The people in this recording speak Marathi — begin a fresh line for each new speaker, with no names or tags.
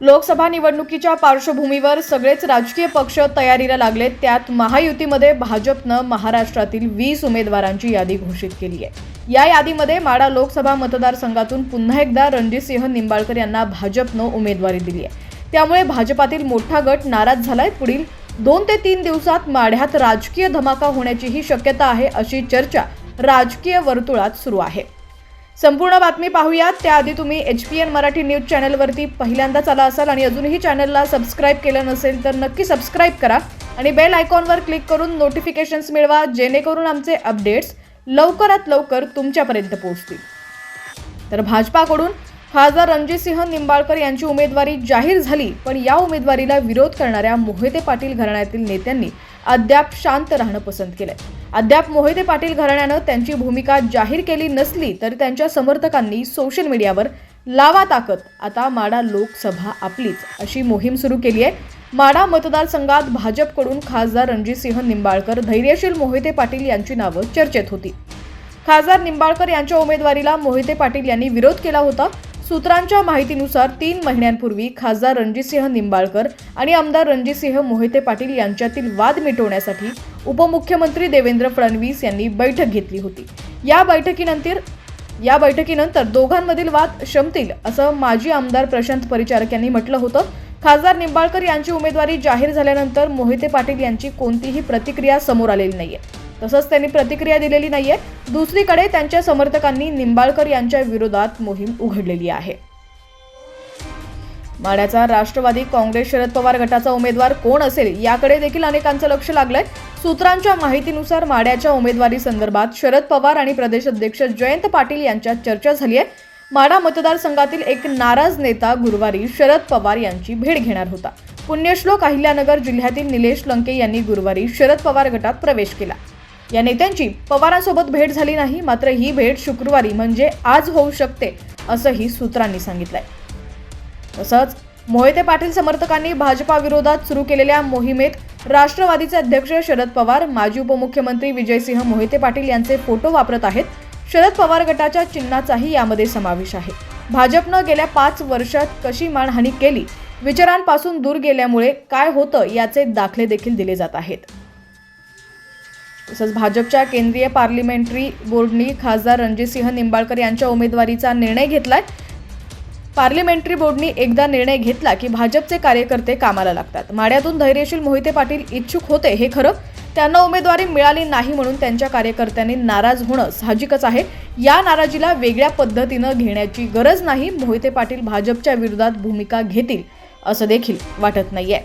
लोकसभा निवडणुकीच्या पार्श्वभूमीवर सगळेच राजकीय पक्ष तयारीला लागले त्यात महायुतीमध्ये भाजपनं महाराष्ट्रातील वीस उमेदवारांची यादी घोषित केली आहे. या यादीमध्ये माडा लोकसभा मतदारसंघातून पुन्हा एकदा रणजितसिंह निंबाळकर यांना भाजपनं उमेदवारी दिली आहे. त्यामुळे भाजपातील मोठा गट नाराज झालाय. पुढील दोन ते तीन दिवसात माढ्यात राजकीय धमाका होण्याचीही शक्यता आहे अशी चर्चा राजकीय वर्तुळात सुरू आहे. संपूर्ण बातमी पाहूयात. त्याआधी तुम्ही H P N Marathi news चॅनलवरती पहिल्यांदाच आला असाल आणि अजूनही चॅनलला सबस्क्राईब केलं नसेल तर नक्की सबस्क्राईब करा आणि बेल आयकॉनवर क्लिक करून नोटिफिकेशन्स मिळवा जेणेकरून आमचे अपडेट्स लवकरात लवकर तुमच्यापर्यंत पोहोचतील. तर भाजपाकडून खासदार रणजितसिंह निंबाळकर यांची उमेदवारी जाहीर झाली पण या उमेदवारीला विरोध करणाऱ्या मोहिते पाटील घराण्यातील नेत्यांनी अद्याप शांत राहणं पसंत केलंय. अद्याप मोहिते पाटील घराण्यानं त्यांची भूमिका जाहीर केली नसली तरी त्यांच्या समर्थकांनी सोशल मीडियावर लावा ताकद आता माडा लोकसभा आपलीच अशी मोहीम सुरू केली आहे. माडा मतदारसंघात भाजपकडून खासदार रणजितसिंह निंबाळकर धैर्यशील मोहिते पाटील यांची नावं चर्चेत होती. खासदार निंबाळकर यांच्या उमेदवारीला मोहिते पाटील यांनी विरोध केला होता सूत्रांच्या माहितीनुसार तीन महिन्यांपूर्वी खासदार रणजितसिंह निंबाळकर आणि आमदार रणजितसिंह मोहिते पाटील यांच्यातील वाद मिटवण्यासाठी उपमुख्यमंत्री देवेंद्र फडणवीस यांनी बैठक घेतली होती. या बैठकीनंतर या बैठकीनंतर दोघांमधील वाद शमतील असं माजी आमदार प्रशांत परिचारक यांनी म्हटलं होतं. खासदार निंबाळकर यांची उमेदवारी जाहीर झाल्यानंतर मोहिते पाटील यांची कोणतीही प्रतिक्रिया समोर आलेली नाहीये. तसंच त्यांनी प्रतिक्रिया दिलेली नाहीये. दुसरीकडे त्यांच्या समर्थकांनी निंबाळकर यांच्या विरोधात मोहीम उघडलेली आहे. माण्याचा राष्ट्रवादी काँग्रेस शरद पवार गटाचा उमेदवार कोण असेल याकडे देखील अनेकांचं लक्ष लागलंय. सूत्रांच्या माहितीनुसार माड्याच्या उमेदवारी संदर्भात शरद पवार आणि प्रदेश अध्यक्ष जयंत पाटील यांच्यात चर्चा झाली आहे माडा मतदारसंघातील एक नाराज नेता गुरुवारी शरद पवार यांची भेट घेणार होता. पुण्यश्लोक अहिल्यानगर जिल्ह्यातील निलेश लंके यांनी गुरुवारी शरद पवार गटात प्रवेश केला. या नेत्यांची पवारांसोबत भेट झाली नाही मात्र ही भेट शुक्रवारी म्हणजे आज होऊ शकते असंही सूत्रांनी सांगितलंय. तसंच मोहिते पाटील समर्थकांनी भाजपा विरोधात सुरू केलेल्या मोहिमेत राष्ट्रवादीचे अध्यक्ष शरद पवार माजी उपमुख्यमंत्री विजयसिंह मोहिते पाटील यांचे फोटो वापरत आहेत. शरद पवार गटाच्या चिन्हाचाही यामध्ये समावेश आहे. भाजपनं गेल्या पाच वर्षात कशी मानहानी केली? विचारांपासून दूर गेल्यामुळे काय होतं याचे दाखले देखील दिले जात आहेत. तसंच भाजपच्या केंद्रीय पार्लिमेंटरी बोर्डनी खासदार रणजितसिंह निंबाळकर यांच्या उमेदवारीचा निर्णय घेतलाय. पार्लिमेंटरी बोर्डनी एकदा निर्णय घेतला की भाजपचे कार्यकर्ते कामाला लागतात. माड्यातून धैर्यशील मोहिते पाटील इच्छुक होते हे खरं. त्यांना उमेदवारी मिळाली नाही म्हणून त्यांच्या कार्यकर्त्यांनी नाराज होणं साहजिकच आहे. या नाराजीला वेगळ्या पद्धतीनं घेण्याची गरज नाही. मोहिते पाटील भाजपच्या विरोधात भूमिका घेतील असं देखील वाटत नाहीये.